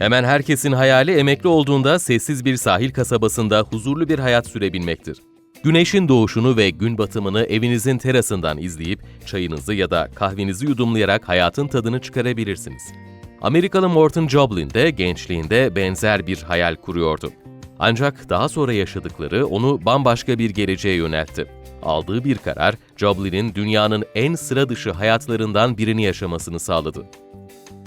Hemen herkesin hayali emekli olduğunda sessiz bir sahil kasabasında huzurlu bir hayat sürebilmektir. Güneşin doğuşunu ve gün batımını evinizin terasından izleyip çayınızı ya da kahvenizi yudumlayarak hayatın tadını çıkarabilirsiniz. Amerikalı Morton Joblin de gençliğinde benzer bir hayal kuruyordu. Ancak daha sonra yaşadıkları onu bambaşka bir geleceğe yöneltti. Aldığı bir karar, Joblin'in dünyanın en sıra dışı hayatlarından birini yaşamasını sağladı.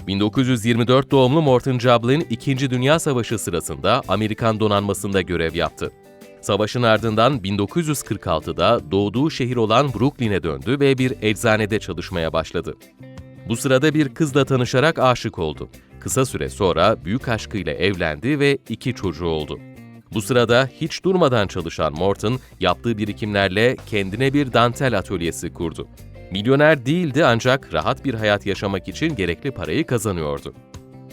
1924 doğumlu Morton Joblin, İkinci Dünya Savaşı sırasında Amerikan donanmasında görev yaptı. Savaşın ardından 1946'da doğduğu şehir olan Brooklyn'e döndü ve bir eczanede çalışmaya başladı. Bu sırada bir kızla tanışarak aşık oldu. Kısa süre sonra büyük aşkıyla evlendi ve iki çocuğu oldu. Bu sırada hiç durmadan çalışan Morton, yaptığı birikimlerle kendine bir dantel atölyesi kurdu. Milyoner değildi ancak rahat bir hayat yaşamak için gerekli parayı kazanıyordu.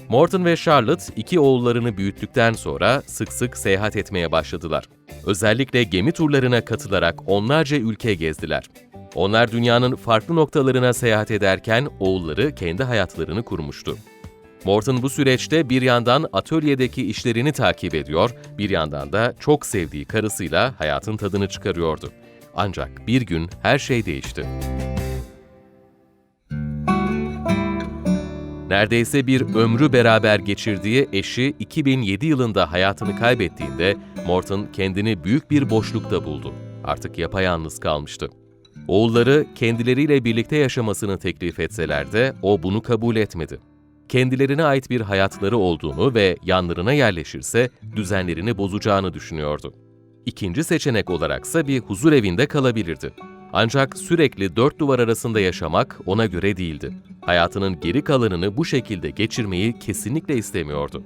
Morton ve Charlotte iki oğullarını büyüttükten sonra sık sık seyahat etmeye başladılar. Özellikle gemi turlarına katılarak onlarca ülke gezdiler. Onlar dünyanın farklı noktalarına seyahat ederken oğulları kendi hayatlarını kurmuştu. Morton bu süreçte bir yandan atölyedeki işlerini takip ediyor, bir yandan da çok sevdiği karısıyla hayatın tadını çıkarıyordu. Ancak bir gün her şey değişti. Neredeyse bir ömrü beraber geçirdiği eşi 2007 yılında hayatını kaybettiğinde Morton kendini büyük bir boşlukta buldu. Artık yapayalnız kalmıştı. Oğulları kendileriyle birlikte yaşamasını teklif etseler de o bunu kabul etmedi. Kendilerine ait bir hayatları olduğunu ve yanlarına yerleşirse düzenlerini bozacağını düşünüyordu. İkinci seçenek olaraksa bir huzur evinde kalabilirdi. Ancak sürekli dört duvar arasında yaşamak ona göre değildi. Hayatının geri kalanını bu şekilde geçirmeyi kesinlikle istemiyordu.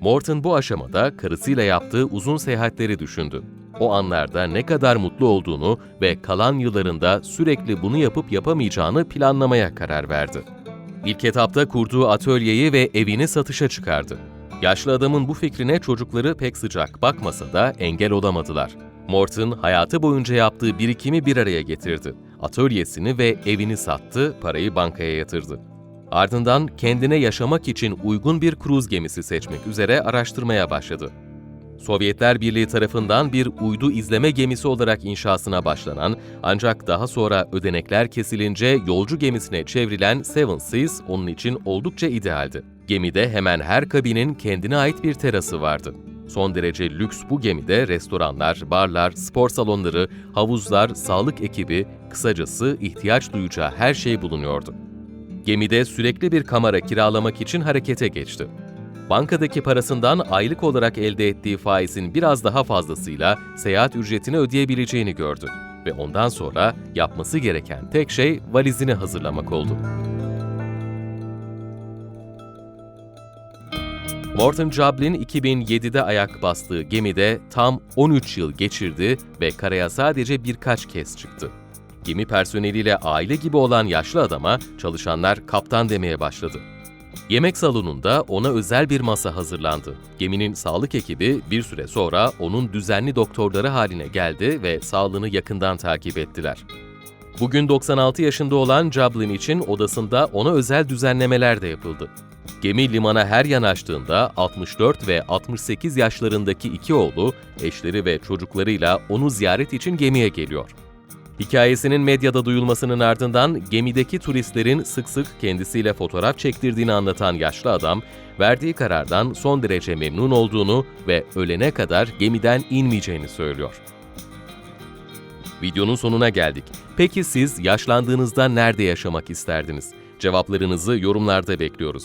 Morton bu aşamada karısıyla yaptığı uzun seyahatleri düşündü. O anlarda ne kadar mutlu olduğunu ve kalan yıllarında sürekli bunu yapıp yapamayacağını planlamaya karar verdi. İlk etapta kurduğu atölyeyi ve evini satışa çıkardı. Yaşlı adamın bu fikrine çocukları pek sıcak bakmasa da engel olamadılar. Morton hayatı boyunca yaptığı birikimi bir araya getirdi. Atölyesini ve evini sattı, parayı bankaya yatırdı. Ardından kendine yaşamak için uygun bir kruz gemisi seçmek üzere araştırmaya başladı. Sovyetler Birliği tarafından bir uydu izleme gemisi olarak inşasına başlanan ancak daha sonra ödenekler kesilince yolcu gemisine çevrilen Seven Seas onun için oldukça idealdi. Gemide hemen her kabinin kendine ait bir terası vardı. Son derece lüks bu gemide restoranlar, barlar, spor salonları, havuzlar, sağlık ekibi, kısacası ihtiyaç duyacağı her şey bulunuyordu. Gemide sürekli bir kamera kiralamak için harekete geçti. Bankadaki parasından aylık olarak elde ettiği faizin biraz daha fazlasıyla seyahat ücretini ödeyebileceğini gördü ve ondan sonra yapması gereken tek şey valizini hazırlamak oldu. Morton Joblin 2007'de ayak bastığı gemide tam 13 yıl geçirdi ve karaya sadece birkaç kez çıktı. Gemi personeliyle aile gibi olan yaşlı adama çalışanlar kaptan demeye başladı. Yemek salonunda ona özel bir masa hazırlandı. Geminin sağlık ekibi bir süre sonra onun düzenli doktorları haline geldi ve sağlığını yakından takip ettiler. Bugün 96 yaşında olan Joblin için odasında ona özel düzenlemeler de yapıldı. Gemi limana her yanaştığında 64 ve 68 yaşlarındaki iki oğlu, eşleri ve çocuklarıyla onu ziyaret için gemiye geliyor. Hikayesinin medyada duyulmasının ardından gemideki turistlerin sık sık kendisiyle fotoğraf çektirdiğini anlatan yaşlı adam, verdiği karardan son derece memnun olduğunu ve ölene kadar gemiden inmeyeceğini söylüyor. Videonun sonuna geldik. Peki siz yaşlandığınızda nerede yaşamak isterdiniz? Cevaplarınızı yorumlarda bekliyoruz.